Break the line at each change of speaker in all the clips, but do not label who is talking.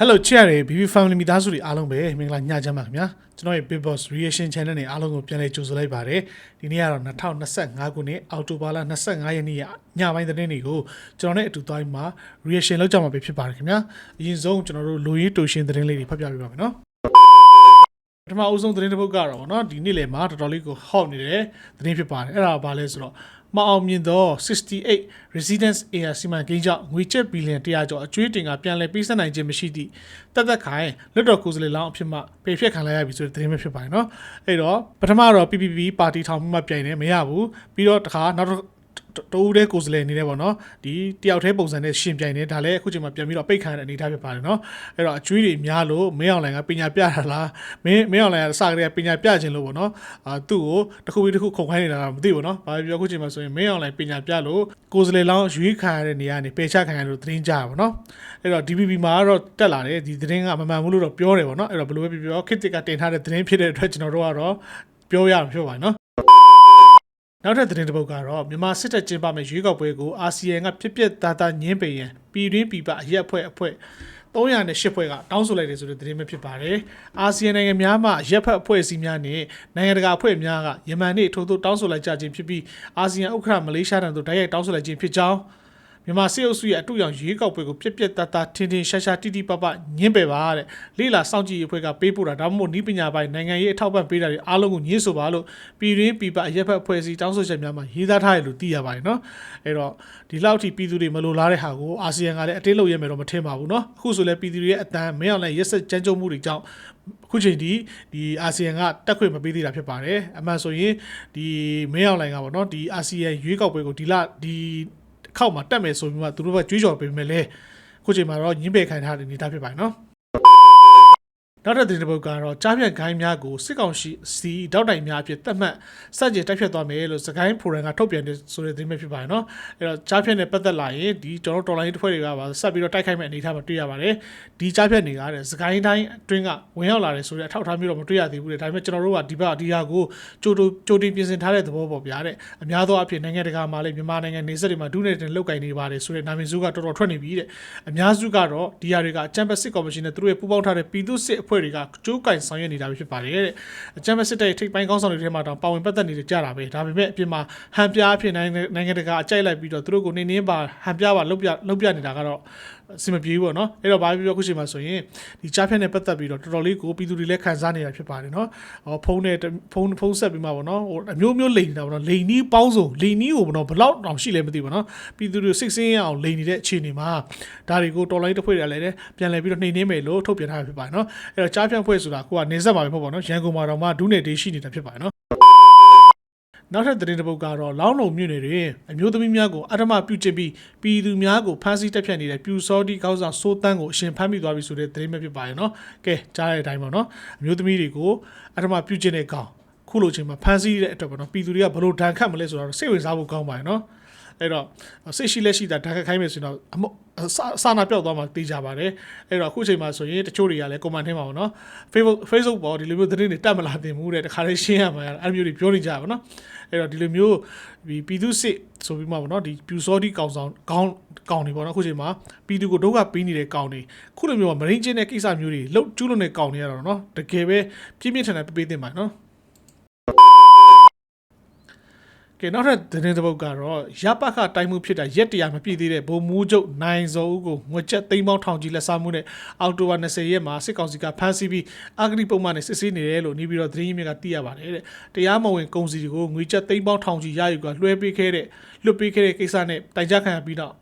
Hello ချစ်ရတဲ့ BB Family မိသားစုတွေအားလုံးပဲမင်္ဂလာညချမ်းပါခင်ဗျာကျွန်တော်ရဲ့ Big Boss Reaction Channel နဲ့အားလုံးကိုပြန်လည်ကြိုဆိုလိုက်ပါတယ်ဒီနေ့ကတော့2025ခုနှစ်အောက်တိုဘာလ25ရက်နေ့ရညပိုင်းသတင်းတွေကိုကျွန်တော်နဲ့အတူသွားပြီးမှ reaction လုပ်ကြမှာပဲဖြစ်ပါတယ်ခင်ဗျာအရင်ဆုံးကျွန်တော်တို့လူရေးတူရှင်သတင်းလေးတွေဖတ်ပြပေးပါမယ်နော်ပထမအဦးဆုံးသတင်းတစ်ပုဒ်ကတော့ဗောနော်ဒီနေ့လေမှာတော်တော်လေးကိုဟော့နေတဲ့သတင်းဖြစ်ပါတယ်အဲ့ဒါကဘာလဲဆိုတော့ မအောင်မြင်သော68 residence area စီမံကိန်းကြောင့်ငွေကျပ်ဘီလီယံ100ကျော်အကျွေးတင်ကပြန်လည်ပေးဆက်နိုင်ခြင်းမရှိသည့်တက်သက်ခိုင်လွတ်တော်ကိုယ်စားလှယ်လောင်းအဖြစ်မှပေဖြတ်ခံလိုက်ရပြီဆိုတဲ့သတင်းပဲဖြစ်ပါတယ်နော်အဲ့တော့ပထမတော့ PPP ပါတီထောင်မှုမှပြိုင်နေမရဘူးပြီးတော့တခါနောက် တော့တိုးတဲ့ကိုယ်စားလှယ်အနေနဲ့ပေါ့နော်ဒီတယောက်တည်းပုံစံနဲ့ရှင်ပြိုင်နေဒါလည်းအခုချိန်မှာပြန်ပြီးတော့ပိတ်ခံရတဲ့အနေအထားဖြစ်ပါတယ်နော်အဲ့တော့အကျွေးတွေများလို့မင်းအောင်လိုင်ကပညာပြတာလားမင်းမင်းအောင်လိုင်ကစကားတွေကပညာပြခြင်းလို့ပေါ့နော်အာသူ့ကိုတစ်ခုပြီးတစ်ခုခုခုံခိုင်းနေတာတော့မသိဘူးနော်ဘာပြောအခုချိန်မှာဆိုရင်မင်းအောင်လိုင်ပညာပြလို့ကိုယ်စားလှယ်လောင်းရွေးခံရတဲ့နေရာကနေပယ်ချခံရလို့သတင်းကြတာပေါ့နော်အဲ့တော့ DPP မှာကတော့တက်လာတယ်ဒီသတင်းကမမှန်ဘူးလို့တော့ပြောတယ်ပေါ့နော်အဲ့တော့ဘယ်လိုပဲပြောပြောခစ်တစ်ကတင်ထားတဲ့သတင်းဖြစ်တဲ့အတွက်ကျွန်တော်တို့ကတော့ပြောရမှာဖြစ်ပါတယ်နော် နောက်ထပ်သတင်းတစ်ပုဒ်ကတော့မြန်မာစစ်တပ်ကျင်းပမဲ့ရွေးကောက်ပွဲကိုအာဆီယံကပြက်ပြက်သားသားညှင်းပယ်ရန်ပြည်တွင်းပြည်ပအရက်အဖွဲ့အဖွဲ့308ဖွဲ့ကတောင်းဆိုလိုက်တယ်ဆိုတဲ့သတင်းပဲဖြစ်ပါတယ်။အာဆီယံနိုင်ငံများမှရက်ဖက်အဖွဲ့အစည်းများနဲ့နိုင်ငံတကာအဖွဲ့များကယမန်နေ့ထိုးထိုးတောင်းဆိုလိုက်ကြခြင်းဖြစ်ပြီးအာဆီယံဥက္ကဋ္ဌမလေးရှားတန်တို့တိုက်ရိုက်တောင်းဆိုလိုက်ခြင်းဖြစ်ကြောင်း မြန်မာစစ်အုပ်စုရဲ့အတူရောင်ရွေးကောက်ပွဲကိုပြက်ပြက်သားသားထင်ထင်ရှားရှားတိတိပပညှင်းပယ်ပါတဲ့လိလာစောင့်ကြည့်ရေးအဖွဲ့ကပေးပို့တာဒါမှမဟုတ်ဤပညာပိုင်းနိုင်ငံရေးအထောက်ပံ့ပေးတာတွေအားလုံးကိုညှင်းဆိုပါလို့ပြည်တွင်းပြည်ပအရက်ဖက်အဖွဲ့အစည်းတောင်းဆိုချက်များမှာရေးသားထားရလို့သိရပါတယ်နော်အဲ့တော့ဒီလောက်ထိပြည်သူတွေမလိုလားတဲ့ဟာကိုအာဆီယံကလည်းအတင်းလုပ်ရမယ်တော့မထင်ပါဘူးနော်အခုဆိုလည်းပြည်သူတွေရဲ့အတန်းမင်းအောင်လည်းရက်ဆက်ကြမ်းကြုတ်မှုတွေကြောင့်အခုချိန်ဒီဒီအာဆီယံကတက်ခွင့်မပေးသေးတာဖြစ်ပါတယ်အမှန်ဆိုရင်ဒီမင်းအောင်လိုင်ကပေါ့နော်ဒီအာဆီယံရွေးကောက်ပွဲကိုဒီလဒီ ခောက်မှာတက်မယ်ဆိုပြီးမှသူတို့ကကြွေးကြော်ပေးမယ်လေအခုချိန်မှာတော့ညှင်းပယ်ခံထားတဲ့အနေအထားဖြစ်ပါတယ်နော် နောက်တဲ့သတင်းတစ်ပုဒ်ကတော့ကြားပြန့်ဂိုင်းများကိုစစ်ကောင်စီစီတောက်တိုင်များအဖြစ်သတ်မှတ်စက်ကြတိုက်ဖြတ်သွားမယ်လို့စကိုင်းဖိုရန်ကထုတ်ပြန်တဲ့ဆိုတဲ့သတင်းပဲဖြစ်ပါတယ်နော်အဲ့တော့ကြားဖြန့်နဲ့ပတ်သက်လာရင်ဒီကျွန်တော်တော်လိုင်းတစ်ဖွဲ့တွေကပါဆက်ပြီးတော့တိုက်ခိုက်မဲ့အနေအထားမှာတွေ့ရပါတယ်ဒီကြားဖြန့်တွေကတဲ့စကိုင်းတိုင်းအတွင်းကဝင်ရောက်လာတယ်ဆိုတဲ့အထောက်အထားမျိုးတော့မတွေ့ရသေးဘူးတဲ့ဒါပေမဲ့ကျွန်တော်တို့ကဒီဘက်ဒီဟာကိုကြိုးတိုကြိုတင်ပြင်ဆင်ထားတဲ့သဘောပေါ့ဗျာတဲ့အများသောအားဖြင့်နိုင်ငံတကာမှာလည်းမြန်မာနိုင်ငံနေဆက်တွေမှာဒုနေတင်လောက်ကင်နေပါတယ်ဆိုတဲ့နာမည်စုကတော်တော်ထွက်နေပြီတဲ့အများစုကတော့ဒီဟာတွေကအချမ်ပစစ်ကော်မရှင်နဲ့သူတို့ရဲ့ပူးပေါင်းထားတဲ့ပြည်သူ့စစ်အဖွဲ့တွေကကြိုးကင်ဆောင်ရွက်နေတာပဲဖြစ်ပါတယ်တဲ့အချမ်ပစစ်တဲ့ထိပ်ပိုင်းကောင်းဆောင်တွေထဲမှာတောင်ပါဝင်ပတ်သက်နေကြတာပဲဒါပေမဲ့အပြင်မှာဟန်ပြအဖြစ်နိုင်ငံနိုင်ငံတကာအကြိုက်လိုက်ပြီးတော့သူတို့ကိုနေနေပါဟန်ပြပါလုတ်ပြလုတ်ပြနေတာကတော့ အစမပြေဘူးပေါ့နော်အဲ့တော့ဘာပြောခုချိန်မှာဆိုရင်ဒီကြားဖြတ်နဲ့ပတ်သက်ပြီးတော့တော်တော်လေးကိုပြည်သူတွေလည်းခံစားနေတာဖြစ်ပါတယ်နော်ဟောဖုန်းနဲ့ဖုန်းဖုန်းဆက်ပြီးမှပေါ့နော်ဟိုအမျိုးမျိုးလိန်နေတာပေါ့နော်လိန်နီးပေါင်းစုံလိန်နီးကိုပေါ့နော်ဘလောက်တောင်ရှိလဲမသိဘူးပေါ့နော်ပြည်သူတွေစိတ်ဆင်းရအောင်လိန်နေတဲ့အခြေအနေမှာဒါတွေကိုတော်လိုင်းတစ်ဖွဲ့တွေကလည်းပြန်လည်ပြီးတော့နှိမ်နှင်းမယ်လို့ထုတ်ပြန်ထားတာဖြစ်ပါတယ်နော်အဲ့တော့ကြားဖြတ်ဖွဲ့ဆိုတာကိုကနေဆက်ပါပဲပေါ့ပေါ့နော်ရန်ကုန်မှာတော့မှဒုနယ်ဒေးရှိနေတာဖြစ်ပါတယ်နော် နောက်ထပ်သတင်းတစ်ပုဒ်ကတော့လောင်းလုံမြို့နယ်တွင်အမျိုးသမီးများကိုအထမပြုချစ်ပြီးပြည်သူများကိုဖမ်းဆီးတပ်ဖြတ်နေတဲ့ပြူစောတိကောက်ဆောင်စိုးတန်းကိုအရှင်ဖမ်းမိသွားပြီဆိုတဲ့သတင်းပဲဖြစ်ပါရဲ့နော်။ကဲကြားတဲ့အတိုင်းပါနော်။အမျိုးသမီးတွေကိုအထမပြုချစ်တဲ့ကောင်ခုလိုချိန်မှာဖမ်းဆီးတဲ့အတွက်ပေါ့နော်ပြည်သူတွေကဘယ်လိုဒဏ်ခတ်မလဲဆိုတော့စိတ်ဝင်စားဖို့ကောင်းပါရဲ့နော်။ အဲ့တော့စိတ်ရှိလက်ရှိတာဓာတ်ခတ်ခိုင်းမယ်ဆိုရင်တော့အမို့စာစာနာပြောက်သွားမှသိကြပါတယ်အဲ့တော့အခုချိန်မှာဆိုရင်တချို့တွေကလည်း comment ထဲမှာပေါ့နော် Facebook Facebook ပေါ်ဒီလိုမျိုးသတင်းတွေတက်မလာတင်ဘူးတဲ့တခါလေးရှင်းရမှာအဲ့လိုမျိုးတွေပြောနေကြပါနော်အဲ့တော့ဒီလိုမျိုးဒီပြည်သူစစ်ဆိုပြီးမှပေါ့နော်ဒီပြူစောတိကောင်ဆောင်ခေါင်းကောင်တွေပေါ့နော်အခုချိန်မှာပြည်သူကိုဒုက္ခပေးနေတဲ့ကောင်တွေခုလိုမျိုးမရင်းချင်းတဲ့ကိစ္စမျိုးတွေလှုပ်ကျူးလွန်တဲ့ကောင်တွေရတော့နော်တကယ်ပဲပြင်းပြင်းထန်ထန်ပေးပေးတင်ပါနော် ကဲနောက်ထပ်သတင်းတစ်ပုဒ်ကတော့ရပတ်ခတိုင်းမှုဖြစ်တာရက်တရာမပြည့်သေးတဲ့ဗိုလ်မှူးချုပ်နိုင်စောဦးကိုငွေချက်သိန်းပေါင်းထောင်ကြီးလက်စားမှုနဲ့အောက်တိုဘာ20ရက်မှာစစ်ကောင်စီကဖမ်းဆီးပြီးအဂတိပုံမှန်နဲ့စစ်ဆေးနေတယ်လို့နေပြီးတော့သတင်းရင်းမြစ်ကသိရပါတယ်တဲ့တရားမဝင်ကုန်စည်တွေကိုငွေချက်သိန်းပေါင်းထောင်ကြီးရယူကလွှဲပေးခဲ့တဲ့လွှတ်ပေးခဲ့တဲ့ကိစ္စနဲ့တိုင်ကြားခံရပြီးတော့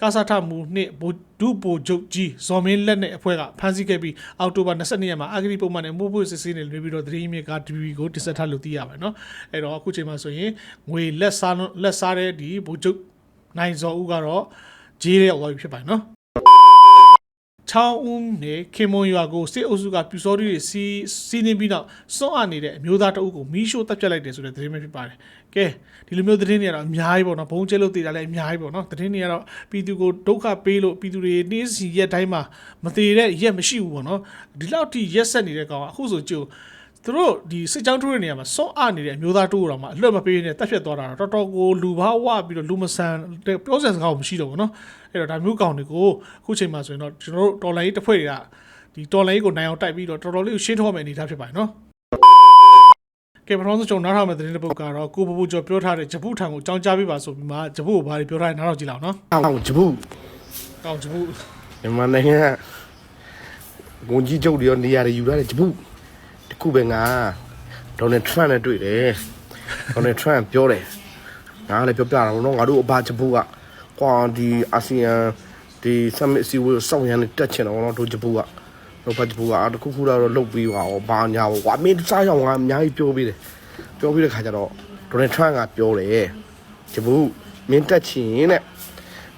ကာစာထမှုနှစ်ဗိုလ်ဒုဗိုလ်ချုပ်ကြီးဇော်မင်းလက်နဲ့အဖွဲ့ကဖမ်းဆီးခဲ့ပြီးအောက်တိုဘာ22ရက်မှာအဂတိပုံမှန်နဲ့မှုပွေစစ်ဆေးနေလို့ပြီးတော့သတင်းရင်းမြစ်က DB ကိုတင်ဆက်ထားလို့သိရပါတယ်နော်အဲ့တော့အခုချိန်မှာဆိုရင်ငွေလက်စားလက်စားတဲ့ဒီဗိုလ်ချုပ်နိုင်ဇော်ဦးကတော့ဂျေးရဲ့အော်ဖြစ်ပါတယ်နော် ချောင်းဦးနဲ့ခင်မွန်ရွာကိုစစ်အုပ်စုကပြူစောတိတွေစီးစီးနေပြီးတော့စွန့်အပ်နေတဲ့အမျိုးသားတအုပ်ကိုမီးရှို့တပ်ဖြတ်လိုက်တယ်ဆိုတဲ့သတင်းပဲဖြစ်ပါတယ်။ကဲဒီလိုမျိုးသတင်းတွေကတော့အများကြီးပေါ့နော်ဘုံကျဲလို့တည်တာလည်းအများကြီးပေါ့နော်သတင်းတွေကတော့ပြည်သူကိုဒုက္ခပေးလို့ပြည်သူတွေနေ့စီရက်တိုင်းမှာမတည်တဲ့ရက်မရှိဘူးပေါ့နော်ဒီလောက်ထိရက်ဆက်နေတဲ့ကောင်ကအခုဆိုကြို သူတို့ဒီစစ်ကြောင်းထိုးတဲ့နေရာမှာစောအနေတဲ့အမျိုးသားတိုးတော့မှအလွတ်မပေးနဲ့တက်ဖြတ်သွားတာတော့တော်တော်ကိုလူဘာဝပြီးတော့လူမဆန်တဲ့ပြောစရာစကားကိုမရှိတော့ဘူးเนาะအဲ့တော့ဒါမျိုးကောင်တွေကိုအခုချိန်မှာဆိုရင်တော့ကျွန်တော်တို့တော်လိုင်းတစ်ဖွဲ့တွေကဒီတော်လိုင်းကိုနိုင်အောင်တိုက်ပြီးတော့တော်တော်လေးကိုရှင်းထုတ်မယ်အနေထားဖြစ်ပါတယ်เนาะကဲပထမဆုံးကျွန်တော်နားထောင်မယ့်သတင်းတစ်ပုဒ်ကတော့ကိုပပူကျော်ပြောထားတဲ့ဂျပူထံကိုအကြောင်းကြားပေးပါဆိုပြီးမှဂျပူကိုဘာတွေပြောထားလဲနားထောင်ကြည့်လောက်เนาะ
အောင်ဂျပူ
ကောင်းဂျပူ
မြန်မာနိုင်ငံကဝန်ကြီးချုပ်တွေရောနေရာတွေယူထားတဲ့ဂျပူတ ခုပဲငါဒေါ်နယ်ထရန့်နဲ့တွေ့တယ်ဒေါ်နယ်ထရန့်ပြောတယ်ငါလည်းပြောပြတာတော့ငါတို့အဘဂျပူကကွာဒီအာဆီယံဒီ summit စီဝေးစောင့်ရမ်းနေတက်ချင်တော့တော့တို့ဂျပူကတို့ဘဂျပူကတခုခုတော့လုတ်ပြီးပါအောင်ဘာညာပေါ့ကွာမင်းစားရောက်ငါအများကြီးပြောပြီးတယ်ပြောပြီးတဲ့ခါကျတော့ဒေါ်နယ်ထရန့်ကပြောတယ်ဂျပူမင်းတက်ချင်တဲ့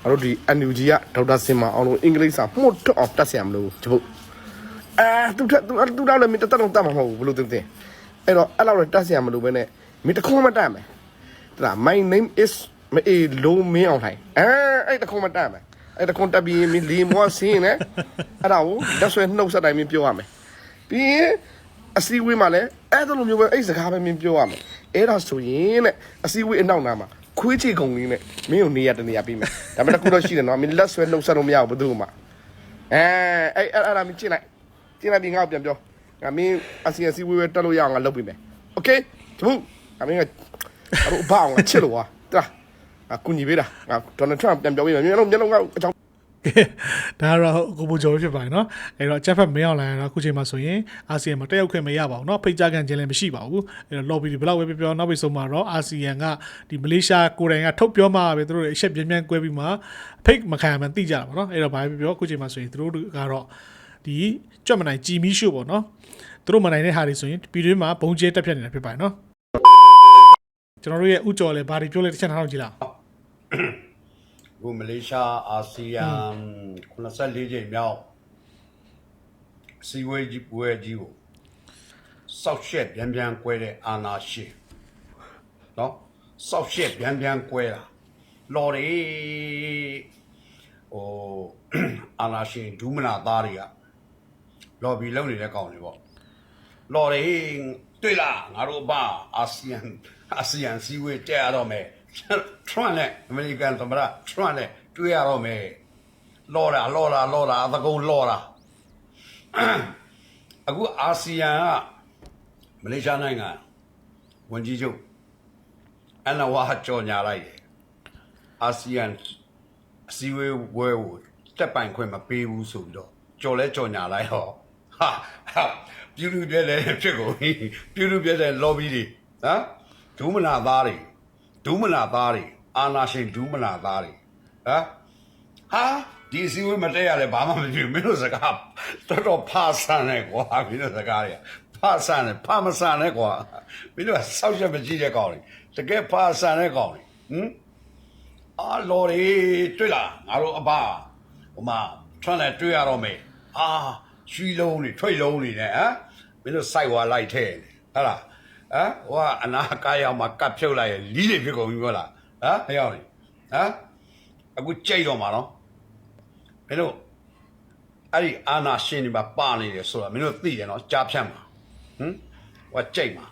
ငါတို့ဒီ NUG ကဒေါက်တာစင်မအောင်လို့အင်္ဂလိပ်စာမှုတ်တော့အောင်တက်ဆရာမလို့ကျပုတ် အဲသူထသူသူတော့လည်းမင်းတက်တော့တက်မှာမဟုတ်ဘူးဘလို့တင်တင်အဲ့တော့အဲ့လောက်လည်းတက်ဆရာမလို့ပဲနဲ့မင်းတခုမှတက်မယ်တလား my name is မအေးလုံးမင်းအောင်ထိုင်အဲအဲ့တခုမှတက်မယ်အဲ့တခုတက်ပြီးမင်းလီမောဆင်းနေအဲ့ဒါကိုတက်ဆွဲနှုတ်ဆက်တိုင်းမင်းပြောရမယ်ပြီးရင်အစည်းအဝေးမှာလည်းအဲ့လိုမျိုးပဲအဲ့စကားပဲမင်းပြောရမယ်အဲ့ဒါဆိုရင်တဲ့အစည်းအဝေးအနောက်နာမှာခွေးချေကုန်လေးနဲ့မင်းကိုနေရတနေရပြီးမယ်ဒါပေမဲ့တစ်ခုတော့ရှိတယ်နော်မင်းလက်ဆွဲနှုတ်ဆက်လို့မရဘူးဘယ်သူမှအဲအဲ့အဲ့အဲ့ဒါမင်းကျင့်လိုက် ကျင့်လိုက်ပြီးငါ့ကိုပြန်ပြောငါမင်းအစီအစီဝေးဝေးတက်လို့ရအောင်ငါလုပ်ပေးမယ်โอเคတပူငါမင်းကအဲ့တော့ဘာအောင်ငါချစ်လို့ကွာတလားငါကုညီပေးတာငါဒေါ်နယ်ထရန့်ပြန်ပြောပေးမယ်မျက်လုံးမျက်လုံးကအကြောင်း
ကဲဒါကတော့ကိုပူကျော်ဖြစ်ပါတယ်เนาะအဲ့တော့ချက်ဖက်မင်းအောင်လိုင်းကတော့အခုချိန်မှာဆိုရင်အာဆီယံမှာတက်ရောက်ခွင့်မရပါဘူးเนาะဖိတ်ကြားခံခြင်းလည်းမရှိပါဘူးအဲ့တော့ lobby တွေဘယ်လောက်ပဲပြောပြောနောက်ပြီးဆုံးမှာတော့အာဆီယံကဒီမလေးရှားကိုယ်တိုင်ကထုတ်ပြောမှာပဲသူတို့တွေအချက်ပြင်းပြင်းကွဲပြီးမှဖိတ်မခံမှန်းသိကြတာပေါ့เนาะအဲ့တော့ဘာပဲပြောပြောအခုချိန်မှာဆိုရင်သူတို့ကတော့ ဒီကြွက်မနိုင်ကြည်မီးရှို့ပေါ့နော်သူတို့မနိုင်တဲ့ဟာတွေဆိုရင်ပြည်တွင်းမှာဘုံကျဲတက်ဖြတ်နေတာဖြစ်ပါတယ်နော်ကျွန်တော်တို့ရဲ့ဥကြော်လဲဘာတွေပြောလဲတစ်ချက်နားထောင်ကြည့်လား
အခုမလေးရှားအာဆီယံ84ကြိမ်မြောက်စီဝေးကြီးပွဲကြီးကိုစောက်ရှက်ပြန်ပြန်ကွဲတဲ့အာနာရှင်နော်စောက်ရှက်ပြန်ပြန်ကွဲတာလော်ရီဟိုအာနာရှင်ဒူးမနာသားတွေက လော်ဘီလုပ်နေတဲ့ကောင်တွေပေါ့လော်ရီတွေ့လားငါတို့ဘာအာဆီယံအာဆီယံစီဝေးတက်ရတော့မယ်ထရန့်နဲ့အမေရိကန်သမ္မတထရန့်နဲ့တွေ့ရတော့မယ်လော်တာလော်တာလော်တာအသကုံလော်တာအခုအာဆီယံကမလေးရှားနိုင်ငံဝန်ကြီးချုပ်အနဝါကြော်ညာလိုက်တယ်အာဆီယံအစည်းအဝေးဝဲကိုတက်ပိုင်ခွင့်မပေးဘူးဆိုပြီးတော့ကြော်လဲကြော်ညာလိုက်တော့ ဟာဟာပြူလူပြဲလဲဖြစ်ကုန်ပြီပြူလူပြဲတဲ့ lobby တွေဟမ်ဒူးမနာသားတွေဒူးမနာသားတွေအာနာရှင်ဒူးမနာသားတွေဟမ်ဟာဒီအစည်းအဝေးမတက်ရလဲဘာမှမဖြစ်ဘူးမင်းတို့စကားတော်တော်ဖာဆန်နေကွာမင်းတို့စကားတွေဖာဆန်နေဖာမဆန်နေကွာမင်းတို့ကစောက်ချက်မကြည့်တဲ့ကောင်တွေတကယ်ဖာဆန်တဲ့ကောင်တွေဟမ်အာလော်ရီတွေ့လားငါတို့အဘဟိုမှာထွန်းလဲတွေ့ရတော့မယ်အာ ရွှီလုံးတွေထွိတ်လုံးတွေနဲ့ဟမ်မင်းတို့စိုက်ဝါလိုက်ထဲဟဟလားဟမ်ဟိုကအနာကားရောက်မှာကတ်ဖြုတ်လိုက်ရင်လီးတွေဖြစ်ကုန်ပြီမဟုတ်လားဟမ်ဟဲ့ရောက်နေဟမ်အခုကြိတ်တော့မှာနော်မင်းတို့အဲ့ဒီအာနာရှင်တွေမှာပါနေတယ်ဆိုတာမင်းတို့သိတယ်နော်ကြားဖြတ်မှာဟမ်ဟိုကကြိတ်မှာ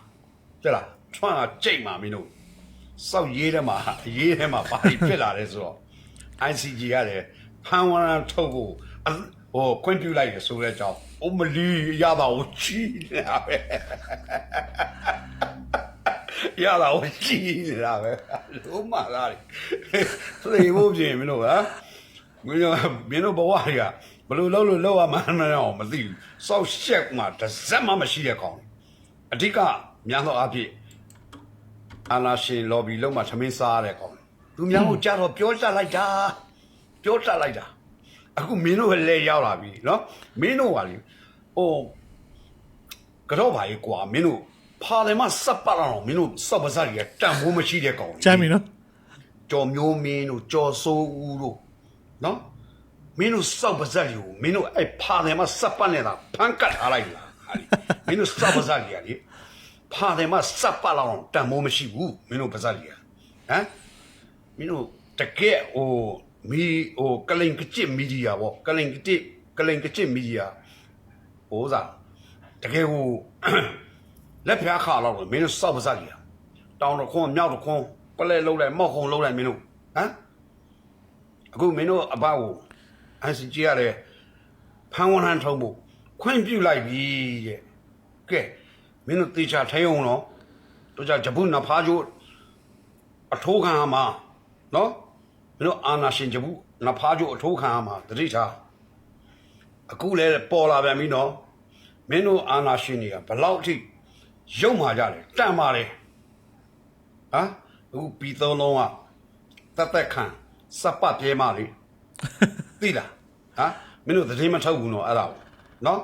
တဲ့လားထွန်းကကြိတ်မှာမင်းတို့စောက်ရေးထဲမှာအရေးထဲမှာပါပြီးဖြစ်လာတယ်ဆိုတော့ ICG ကလည်းဖန်ဝရန်ထုတ်ကိုအ ဟိုခွင့်ပြုလိုက်တယ်ဆိုတဲ့အကြောင်းအမလီရတာကိုချီးနေတာပဲရတာကိုချီးနေတာပဲလုံးမသားတွေသေဖို့ပြင်မင်းတို့ဟာမင်းတို့မင်းတို့ဘဝတွေကဘယ်လိုလုပ်လို့လောက်ရမှန်းမအောင်မသိဘူးစောက်ရှက်မှာတစ်စက်မှမရှိတဲ့ကောင်အဓိကများသောအားဖြင့်အာနာရှင် lobby လုံးမှာသမင်းစားရတဲ့ကောင်သူများကိုကြတော့ပြောတတ်လိုက်တာပြောတတ်လိုက်တာ အခုမင်းတို့လည်းလဲရောက်လာပြီနော်မင်းတို့ကလေဟိုကတော့ပါကြီးကွာမင်းတို့ပါလေမစပ်ပါတော့မင်းတို့စပ်ပါစားရတန်ဖိုးမရှိတဲ့ကောင်
ချမ်းပြီနော်
ကျော်မျိုးမင်းတို့ကျော်စိုးဦးတို့နော်မင်းတို့စောက်ပါဇက်ကိုမင်းတို့အဲ့ဖာတယ်မှာစပ်ပတ်နေတာဖန်ကတ်ထားလိုက်လားမင်းတို့စောက်ပါဇက်ကြီးကလေဖာတယ်မှာစပ်ပတ်လောက်တန်မိုးမရှိဘူးမင်းတို့ပါဇက်ကြီးကဟမ်မင်းတို့တကယ်ဟို မီဟိုကလိန်ကချစ်မီဒီယာပေါ့ကလိန်ကချစ်ကလိန်ကချစ်မီဒီယာဟိုစားတကယ်ဟိုလက်ဖျားခါတော့မင်းတို့စောက်ပါစားကြီးတောင်းတော့ခွန်းမြောက်တော့ခွန်းပလဲလုံးလိုက်မောက်ခုံလုံးလိုက်မင်းတို့ဟမ်အခုမင်းတို့အဘကိုအန်စီကြီးရတယ်ဖန်ဝန်ဟန်ထုံးဖို့ခွင့်ပြုလိုက်ပြီတဲ့ကဲမင်းတို့တေချာထိုင်အောင်တော့တို့ကြဂျပုနဖားကျိုးအထိုးခံမှာနော် မင်းတို့အာနာရှင်ဂျပုနဖားကျိုးအထိုးခံမှာတတိထားအခုလဲပေါ်လာပြန်ပြီနော်မင်းတို့အာနာရှင်တွေကဘလောက်အထိရုံမာကြတယ်တန်ပါတယ်ဟာအခုပြီးသုံးလုံးကတက်တက်ခံစပ်ပတ်ပြဲမလေးသိလားဟာမင်းတို့သတင်းမထုတ်ဘူးနော်အဲ့ဒါကိုနော်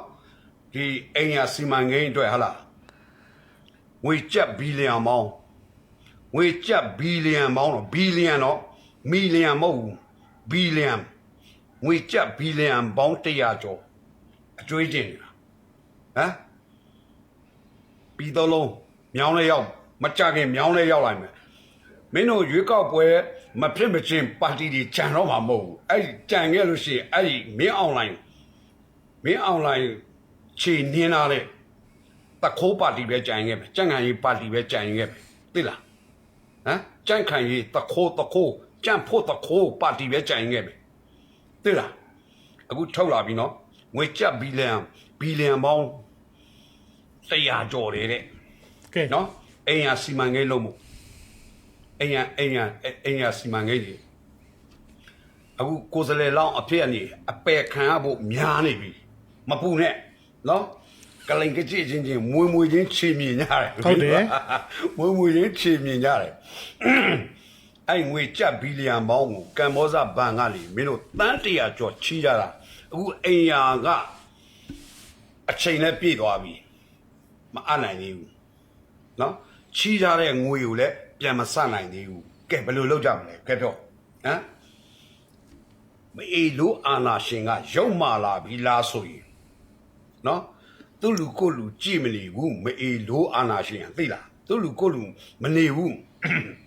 ဒီအိမ်ရစီမံကိန်းအတွက်ဟာလားငွေကျပ်ဘီလီယံပေါင်းငွေကျပ်ဘီလီယံပေါင်းတော့ဘီလီယံတော့ မီလီယံမဟုတ်ဘူးဘီလီယံငွေကျပ်ဘီလီယံပေါင်း100ကျော်အကျွေးတင်နေတာဟမ်ပြီးတော့လုံးမြောင်းလဲရောက်မကြခင်မြောင်းလဲရောက်လိုက်မယ်မင်းတို့ရွေးကောက်ပွဲမဖြစ်မချင်းပါတီတွေကြံတော့မှာမဟုတ်ဘူးအဲ့ဒီကြံခဲ့လို့ရှိရင်အဲ့ဒီမင်းအွန်လိုင်းမင်းအွန်လိုင်းခြေနင်းလာတဲ့တခိုးပါတီပဲကြံခဲ့ပဲကြံ့ခံရေးပါတီပဲကြံခဲ့ပဲသိလားဟမ်ကြံ့ခံရေးတခိုးတခိုး ကြံ့ဖို့တခိုးပါတီပဲကြံခဲ့ပဲသိလားအခုထုတ်လာပြီနော်ငွေကျပ်ဘီလီယံဘီလီယံပေါင်း100ကျော်တယ်တဲ့
ကဲ
နော်အိမ်ရစီမံကိန်းလုံးမှုအိမ်ရအိမ်ရအိမ်ရစီမံကိန်းကြီးအခုကိုယ်စလေလောင်းအဖြစ်အနေအပယ်ခံရဖို့များနေပြီမပူနဲ့နော်ကလိန်ကကြည့်ချင်းချင်းမွေမွေချင်းချေမြင်ကြတယ်
ဟုတ်တယ်
မွေမွေချင်းချေမြင်ကြတယ် အဲ့ငွေကြက်ဘီလီယံပေါင်းကိုကမ္ဘောဇဘဏ်ကလေမင်းတို့တန်းတရာကျော်ချီးကြတာအခုအိမ်ယာကအချိန်နဲ့ပြည့်သွားပြီမအပ်နိုင်သေးဘူးနော်ချီးထားတဲ့ငွေကိုလည်းပြန်မဆနိုင်သေးဘူးကဲဘယ်လိုလုပ်ကြမလဲကဲတော့ဟမ်မအေးလို့အာနာရှင်ကရုံမာလာပြီလားဆိုရင်နော်သူ့လူကိုယ့်လူကြည့်မနေဘူးမအေးလို့အာနာရှင်ကသိလားသူ့လူကိုယ့်လူမနေဘူး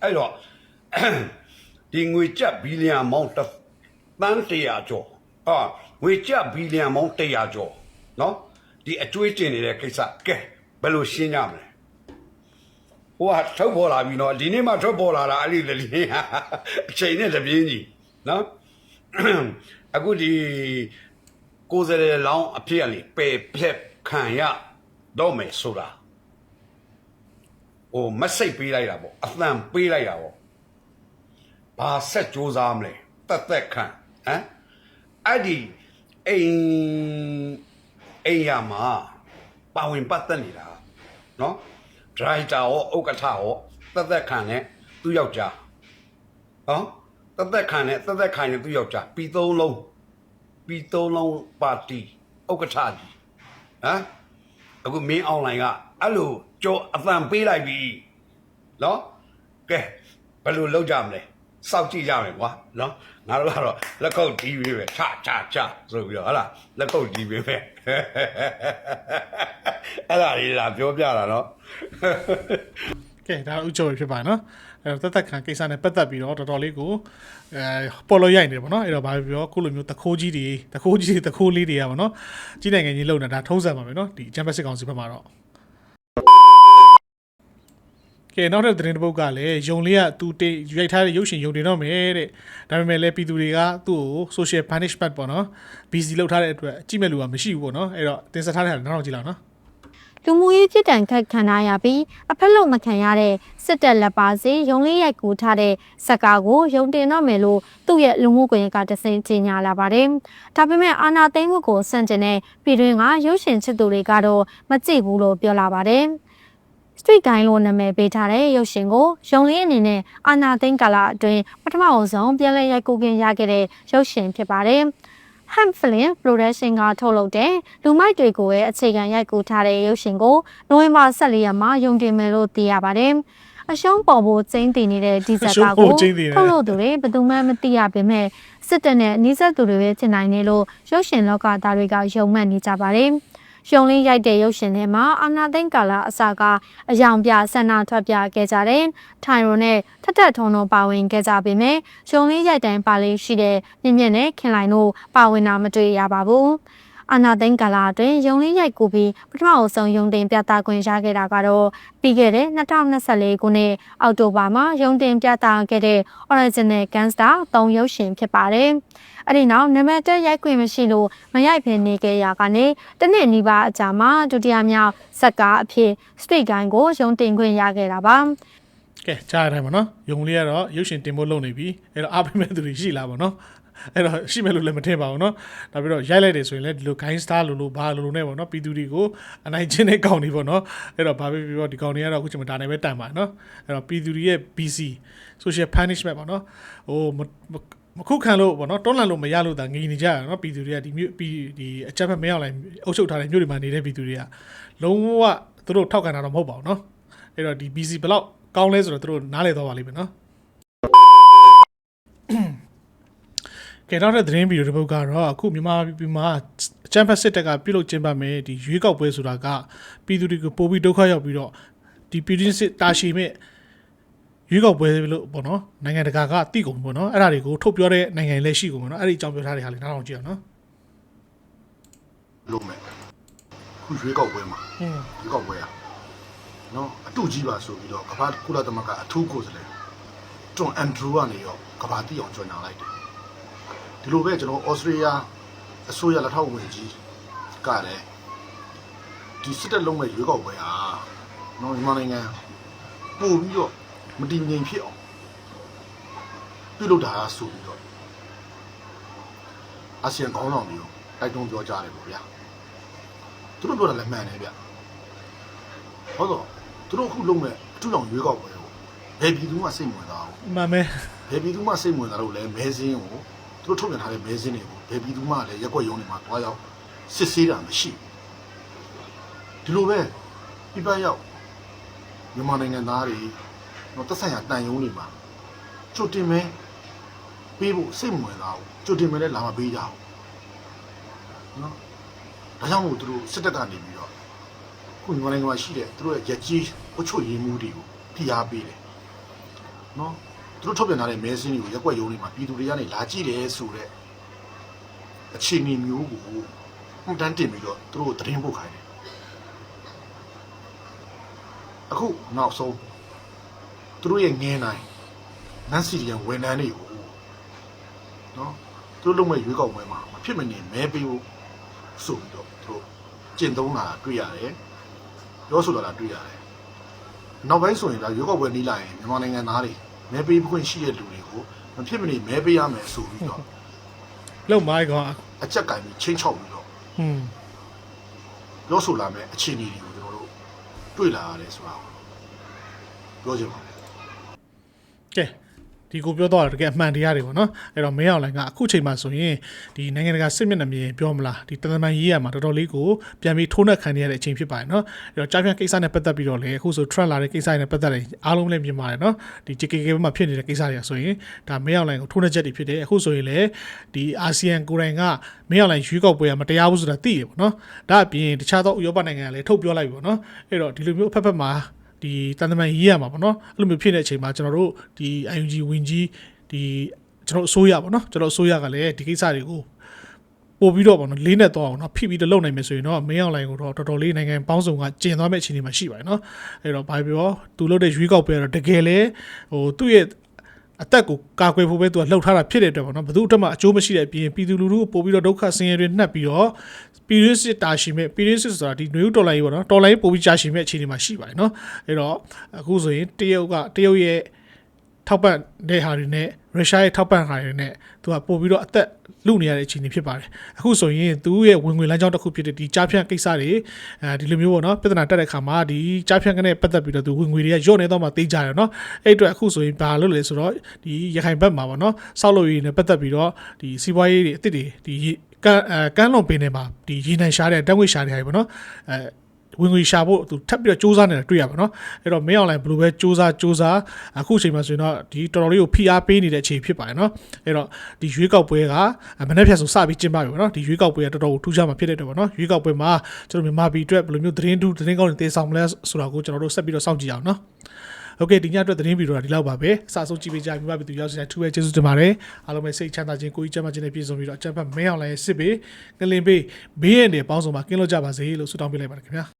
အဲ့တော့ ဒီငွေကြက်ဘီလီယံမောင်းတစ်တန်းတရာကျော်အာငွေကြက်ဘီလီယံမောင်းတရာကျော်နော်ဒီအကျွေးတင်နေတဲ့ကိစ္စကဲဘယ်လိုရှင်းကြမလဲဟိုကထုတ်ပေါ်လာပြီနော်ဒီနေ့မှထုတ်ပေါ်လာတာအဲ့ဒီလေလေးဟာအချိန်နဲ့တပြင်းကြီးနော်အခုဒီကိုယ်စရဲလောင်းအဖြစ်အလေပယ်ဖြက်ခံရတော့မယ်ဆိုတာဟိုမစိတ်ပေးလိုက်တာပေါ့အသံပေးလိုက်တာပေါ့ ဘာဆက်ကြိုးစားမလဲတက်တက်ခံဟမ်အဲ့ဒီအိမ်အိမ်ရမှာပါဝင်ပတ်သက်နေတာနော်ဒရိုက်တာရောဥက္ကဋ္ဌရောသက်သက်ခံနဲ့သူ့ယောက်ျားဟောသက်သက်ခံနဲ့သက်သက်ခံနဲ့သူ့ယောက်ျားပြီးသုံးလုံးပြီးသုံးလုံးပါတီဥက္ကဋ္ဌကြီးဟမ်အခုမင်းအွန်လိုင်းကအဲ့လိုကြောအသံပေးလိုက်ပြီနော်ကဲဘယ်လိုလုပ်ကြမလဲ စောင့်ကြည့်ကြမယ်ကွာနော်ငါတို့ကတော့လက်ခုပ်တီးပြီးပဲချချချဆိုပြီးတော့ဟဟလားလက်ခုပ်တီးပြီးပဲအဲ့ဒါလေးလာပြောပြတာနော်
ကဲဒါဥကြိုဖြစ်ပါနော်အဲတော့တက်တက်ခံကိစ္စနဲ့ပတ်သက်ပြီးတော့တော်တော်လေးကိုအဲပေါ်လို့ရိုက်နေတယ်ပေါ့နော်အဲ့တော့ဘာပြောကိုလိုမျိုးတခိုးကြီးတွေတခိုးကြီးတွေတခိုးလေးတွေကပေါ့နော်ကြီးနိုင်ငံကြီးလုံနေတာဒါထုံးစံပါပဲနော်ဒီချမ်ပီယံစစ်ကောင်စီဘက်မှာတော့ ကဲနောက်တဲ့သတင်းတစ်ပုဒ်ကလည်းယုံလေးကသူတေးရိုက်ထားတဲ့ရုပ်ရှင်ယုံတင်တော့မယ်တဲ့ဒါပေမဲ့လည်းပြည်သူတွေကသူ့ကို social punishment ပေါ့နော် busy လောက်ထားတဲ့အတွက်အကြည့်မဲ့လူကမရှိဘူးပေါ့နော်အဲ့တော့တင်ဆက်ထားတဲ့ဟာနောက်တော့ကြည့်လောက်နော်
လူမှုရေးပြစ်ဒဏ်ခတ်ခံရပြီးအဖက်လုံးမခံရတဲ့စစ်တပ်လက်ပါစီရုံလေးရိုက်ကူထားတဲ့စက်ကားကိုရုံတင်တော့မယ်လို့သူ့ရဲ့လူမှုကွန်ရက်ကတစင်ကြီးညာလာပါတယ်။ဒါပေမဲ့အာနာသိန်းမှုကိုစန့်ကျင်တဲ့ပြည်တွင်းကရုပ်ရှင်ချစ်သူတွေကတော့မကြည့်ဘူးလို့ပြောလာပါတယ်။ Street Guy လို့နာမည်ပေးထားတဲ့ရုပ်ရှင်ကိုရုံလေးအနေနဲ့အာနာသိန်းကာလအတွင်းပထမအဆုံးပြန်လည်ရိုက်ကူးခင်ရခဲ့တဲ့ရုပ်ရှင်ဖြစ်ပါတယ်။ Ham Film Production ကထုတ်လုပ်တဲ့လူမိုက်တွေကိုရဲ့အခြေခံရိုက်ကူးထားတဲ့ရုပ်ရှင်ကိုနိုဝင်ဘာ14ရက်မှာရုံတင်မယ်လို့သိရပါတယ်။အရှုံးပေါ်ဖို့ကျင်းတည်နေတဲ့ဒီဇက်ကာကိုထုတ်လုပ်သူတွေဘယ်သူမှမသိရပေမဲ့စစ်တပ်နဲ့နှိစက်သူတွေပဲထင်နိုင်တယ်လို့ရုပ်ရှင်လောကသားတွေကယုံမှတ်နေကြပါတယ်။ ရုံလင်းရိုက်တဲ့ရုပ်ရှင်ထဲမှာအာနာသိန်းကာလာအစာကအယောင်ပြဆန္ဒထွက်ပြခဲ့ကြတဲ့ထိုင်ရွန်နဲ့ထက်ထက်ထုံတို့ပါဝင်ခဲ့ကြပေမဲ့ရုံလင်းရိုက်တိုင်းပါလေးရှိတဲ့မြင့်မြင့်နဲ့ခင်လိုက်တို့ပါဝင်တာမတွေ့ရပါဘူး အာနာသိန်းကာလာအတွင်းရုံလေးရိုက်ကူပြီးပထမအဆုံးရုံတင်ပြသခွင့်ရခဲ့တာကတော့ပြီးခဲ့တဲ့2024ခုနှစ်အောက်တိုဘာမှာရုံတင်ပြသခဲ့တဲ့ Original Gangster 3ရုပ်ရှင်ဖြစ်ပါတယ်။အဲ့ဒီနောက်နံပါတ်1ရိုက်ခွင့်မရှိလို့မရိုက်ဖင်နေခဲ့ရကနေတနစ်နီးပါးအကြာမှာဒုတိယမြောက်ဇက်ကားအဖြစ် Street Gang ကိုရုံတင်ခွင့်ရခဲ့တာပါ။
ကဲကြားရတိုင်းပါနော်ယုံလေးကတော့ရုပ်ရှင်တင်ဖို့လုပ်နေပြီအဲ့တော့အားပေးမဲ့သူတွေရှိလားပါနော် အဲ့တော့ရှိမဲ့လို့လည်းမထင်ပါဘူးเนาะနောက်ပြီးတော့ရိုက်လိုက်တယ်ဆိုရင်လည်းဒီလို gain star လို့လို့ဘာလို့လို့နဲ့ပေါ့နော်ပြည်သူတွေကိုအနိုင်ကျင့်တဲ့ကောင်တွေပေါ့နော်အဲ့တော့ဘာပဲပြောပြောဒီကောင်တွေကတော့အခုချိန်မှာဒါနဲ့ပဲတိုင်ပါเนาะအဲ့တော့ပြည်သူတွေရဲ့ BC social punishment ပေါ့နော်ဟိုမမခုခံလို့ပေါ့နော်တွန်းလှန်လို့မရလို့ဒါငြိနေကြရเนาะပြည်သူတွေကဒီမြို့ပြည်ဒီအချက်မဲ့မရောက်လိုက်အုပ်ချုပ်ထားတဲ့မြို့တွေမှာနေတဲ့ပြည်သူတွေကလုံးဝသူတို့ထောက်ခံတာတော့မဟုတ်ပါဘူးเนาะအဲ့တော့ဒီ BC ဘယ်လောက်ကောင်းလဲဆိုတော့သူတို့နားလည်သွားပါလိမ့်မယ်เ ကဲနောက်ထပ်သတင်းဗီဒီယိုတစ်ပုဒ်ကတော့အခုမြန်မာပြည်မှာချမ်ပစ်စစ်တက်ကပြုလုပ်ကျင်းပမယ်ဒီရွေးကောက်ပွဲဆိုတာကပြည်သူတွေကိုပိုပြီးဒုက္ခရောက်ပြီးတော့ဒီပြည်တွင်းစစ်တာရှည်မဲ့ရွေးကောက်ပွဲလို့ပေါ့နော်နိုင်ငံတကာကသိကုန်ပေါ့နော်အဲ့ဒါတွေကိုထုတ်ပြောတဲ့နိုင်ငံလည်းရှိကုန်ပေါ့နော်အဲ့ဒီအကြောင်းပြောထားတဲ့ဟာလေးနောက်အောင်ကြည့်အောင်နော်
လုပ်မယ်ခုရွေးကောက်ပွဲမှာရွေးကောက်ပွဲอ่ะနော်အတူကြီးပါဆိုပြီးတော့ကမ္ဘာကုလသမဂ္ဂအထူးကိုယ်စားလှယ်တွန်အန်ဒရူကနေရောကမ္ဘာတိအောင်ကြွညာလိုက်တယ် ဒီလိုပဲကျွန်တော်ဩစတြေးလျအစိုးရလက်ထောက်ဝင်ကြီးကလည်းဒီစစ်တပ်လုံးမဲ့ရွေးကောက်ပွဲဟာနော်မြန်မာနိုင်ငံပို့ပြီးတော့မတည်ငြိမ်ဖြစ်အောင်ပြုလုပ်တာဆိုပြီးတော့အာဆီယံခေါင်းဆောင်မျိုးတိုက်တွန်းပြောကြားတယ်ပေါ့ဗျာသူတို့ပြောတာလည်းမှန်တယ်ဗျဟုတ်တော့သူတို့အခုလုံးမဲ့အထူးဆောင်ရွေးကောက်ပွဲကိုဘယ်ပြည်သူမှစိတ်မဝင်သားဘူး
အမှန်ပဲ
ဘယ်ပြည်သူမှစိတ်မဝင်သားလို့လည်းမဲစင်းကို သူတို့ထုတ်ပြန်ထားတဲ့မဲစင်းတွေကိုဘယ်ပြည်သူမှလည်းရက်ွက်ရုံးနေမှာတွားရောက်စစ်ဆေးတာမရှိဘူးဒီလိုပဲပြပရောက်မြန်မာနိုင်ငံသားတွေတော့တက်ဆိုင်ရာတန်ယုံတွေမှာကျွတ်တင်မဲပေးဖို့စိတ်မဝင်သားဘူးကျွတ်တင်မဲလည်းလာမပေးကြဘူးနော်ဒါကြောင့်မို့သူတို့စစ်တပ်ကနေပြီးတော့ခုညီမနိုင်ငံမှာရှိတဲ့သူတို့ရဲ့ရက်ကြီးအချို့ရေးမှုတွေကိုဖိအားပေးတယ်။နော် သူတို့ထုတ်ပြန်ထားတဲ့မဲစင်းတွေကိုရက်ွက်ရုံးတွေမှာပြည်သူတွေကနေလာကြည့်တယ်ဆိုတော့အခြေအနေမျိုးကိုမှတ်တမ်းတင်ပြီးတော့သူတို့ကိုသတင်းပို့ခိုင်းတယ်။အခုနောက်ဆုံးသူတို့ရဲ့ငင်းနိုင်နန်စီရီယန်ဝန်ထမ်းတွေကိုနော်သူတို့လုံးမဲ့ရွေးကောက်ပွဲမှာမဖြစ်မနေမဲပေးဖို့ဆိုပြီးတော့သူတို့ကျင့်သုံးတာတွေ့ရတယ်ပြောဆိုတာလာတွေ့ရတယ်နောက်ပိုင်းဆိုရင်ဒါရွေးကောက်ပွဲနီးလာရင်မြန်မာနိုင်ငံသားတွေ မဲပေးခွင့်ရှိတဲ့လူတွေကိုမဖြစ်မနေမဲပေးရမယ်ဆိုပြီးတော့
လုံမိုင်းကောင်
အချက်ကင်ပြီးချင်းချောက်ပြီးတော့
ဟွန်း
ပြောဆိုလာမယ်အခြေအနေတွေကိုကျွန်တော်တို့တွေ့လာရတယ်ဆိုတာကိုပြောချင်ပါတယ်
ကဲ ဒီကိုပြောတော့တကယ်အမှန်တရားတွေပေါ့နော်အဲ့တော့မင်းအောင်လိုင်ကအခုချိန်မှာဆိုရင်ဒီနိုင်ငံတကာစစ်မျက်နှာမြင်ပြောမလားဒီတန်တမန်ရေးရမှာတော်တော်လေးကိုပြန်ပြီးထိုးနှက်ခံနေရတဲ့အချိန်ဖြစ်ပါတယ်နော်အဲ့တော့ကြားပြန်ကိစ္စနဲ့ပတ်သက်ပြီးတော့လေအခုဆို trend လာတဲ့ကိစ္စတွေနဲ့ပတ်သက်တယ်အားလုံးလည်းမြင်ပါတယ်နော်ဒီ JKK ဘက်မှာဖြစ်နေတဲ့ကိစ္စတွေဆိုရင်ဒါမင်းအောင်လိုင်ကိုထိုးနှက်ချက်တွေဖြစ်တယ်အခုဆိုရင်လေဒီအာဆီယံကိုယ်တိုင်ကမင်းအောင်လိုင်ရွေးကောက်ပွဲကမတရားဘူးဆိုတာသိရပေါ့နော်ဒါအပြင်တခြားသောဥရောပနိုင်ငံကလည်းထုတ်ပြောလိုက်ပြီပေါ့နော်အဲ့တော့ဒီလိုမျိုးအဖက်ဖက်မှာ ဒီတန်တမန်ရေးရမှာပေါ့နော်အဲ့လိုမျိုးဖြစ်တဲ့အချိန်မှာကျွန်တော်တို့ဒီ IUG ဝင်ကြီးဒီကျွန်တော်အစိုးရပေါ့နော်ကျွန်တော်အစိုးရကလည်းဒီကိစ္စတွေကိုပို့ပြီးတော့ပေါ့နော်လေးနဲ့တော့အောင်နော်ဖိပြီးတော့လုပ်နိုင်မယ်ဆိုရင်တော့မင်းအောင်လိုင်ကိုတော့တော်တော်လေးနိုင်ငံပေါင်းစုံကကျင်သွားမဲ့အခြေအနေမှာရှိပါတယ်နော်အဲ့တော့ဘာပြောသူလုပ်တဲ့ရွေးကောက်ပွဲကတော့တကယ်လဲဟိုသူ့ရဲ့ အသက်ကိုကာကွယ်ဖို့ပဲသူကလှုပ်ထားတာဖြစ်တဲ့အတွက်ပေါ့နော်ဘယ်သူအတွက်မှအကျိုးမရှိတဲ့အပြင်ပြည်သူလူထုကိုပို့ပြီးတော့ဒုက္ခဆင်းရဲတွေနှက်ပြီးတော့ပြည်ရင်းစစ်တာရှိမဲ့ပြည်ရင်းစစ်ဆိုတာဒီနွေဦးတော်လိုင်းကြီးပေါ့နော်တော်လိုင်းပို့ပြီးကြာရှိမဲ့အခြေအနေမှာရှိပါတယ်နော်အဲ့တော့အခုဆိုရင်တရုတ်ကတရုတ်ရဲ့ ထောက်ပံ့တဲ့ဟာတွေနဲ့ရုရှားရဲ့ထောက်ပံ့ဟာတွေနဲ့သူကပို့ပြီးတော့အသက်လူနေရတဲ့အခြေအနေဖြစ်ပါတယ်အခုဆိုရင်သူရဲ့ဝင်ငွေလမ်းကြောင်းတစ်ခုဖြစ်တဲ့ဒီကြားဖြန့်ကိစ္စတွေအဲဒီလိုမျိုးပေါ့နော်ပြဿနာတက်တဲ့ခါမှာဒီကြားဖြန့်ကနေပတ်သက်ပြီးတော့သူဝင်ငွေတွေကညော့နေတော့မှတေးကြတယ်နော်အဲ့အတွက်အခုဆိုရင်ဘာလုပ်လဲဆိုတော့ဒီရခိုင်ဘက်မှာပေါ့နော်စောက်လို့ရည်နဲ့ပတ်သက်ပြီးတော့ဒီစီးပွားရေးတွေအစ်စ်တွေဒီကန်းအဲကန်းလွန်ပင်တွေမှာဒီရေနံရှားတဲ့တက်ငွေရှားတွေဟာပေါ့နော်အဲ ဝင်ငွေရှာဖို့သူထပ်ပြီးတော့စူးစမ်းနေတာတွေ့ရပါတော့အဲ့တော့မင်းအောင်လိုင်းဘယ်လိုပဲစူးစမ်းစူးစမ်းအခုအချိန်မှာဆိုရင်တော့ဒီတော်တော်လေးကိုဖိအားပေးနေတဲ့အခြေဖြစ်ပါတယ်နော်အဲ့တော့ဒီရွေးကောက်ပွဲကမနေ့ဖြတ်ဆိုစပြီးကျင်းပပြီပေါ့နော်ဒီရွေးကောက်ပွဲကတော်တော်ကိုထူးခြားမှာဖြစ်တဲ့အတွက်ပေါ့နော်ရွေးကောက်ပွဲမှာကျွန်တော်မြန်မာပြည်အတွက်ဘယ်လိုမျိုးသတင်းတူသတင်းကောင်းတွေတည်ဆောင်မလဲဆိုတာကိုကျွန်တော်တို့ဆက်ပြီးတော့စောင့်ကြည့်အောင်နော်ဟုတ်ကဲ့ဒီညအတွက်သတင်းဗီဒီယိုကဒီလောက်ပါပဲအစားဆုံးကြည့်ပေးကြပြီးမှပြည်သူရောက်စတဲ့ထူးပဲကျေးဇူးတင်ပါတယ်အားလုံးပဲစိတ်ချမ်းသာခြင်းကိုယ်ကြီးကျန်းမာခြင်းနဲ့ပြည့်စုံပြီးတော့အကြံဖတ်မင်းအောင်လည်းစစ်ပေးကလင်ပေးဘေးရန်တွေပေါင်းစုံမှာကင်းလို့ကြပါစေလို့ဆုတောင်းပေးလိုက်ပါတယ်ခင်ဗျာ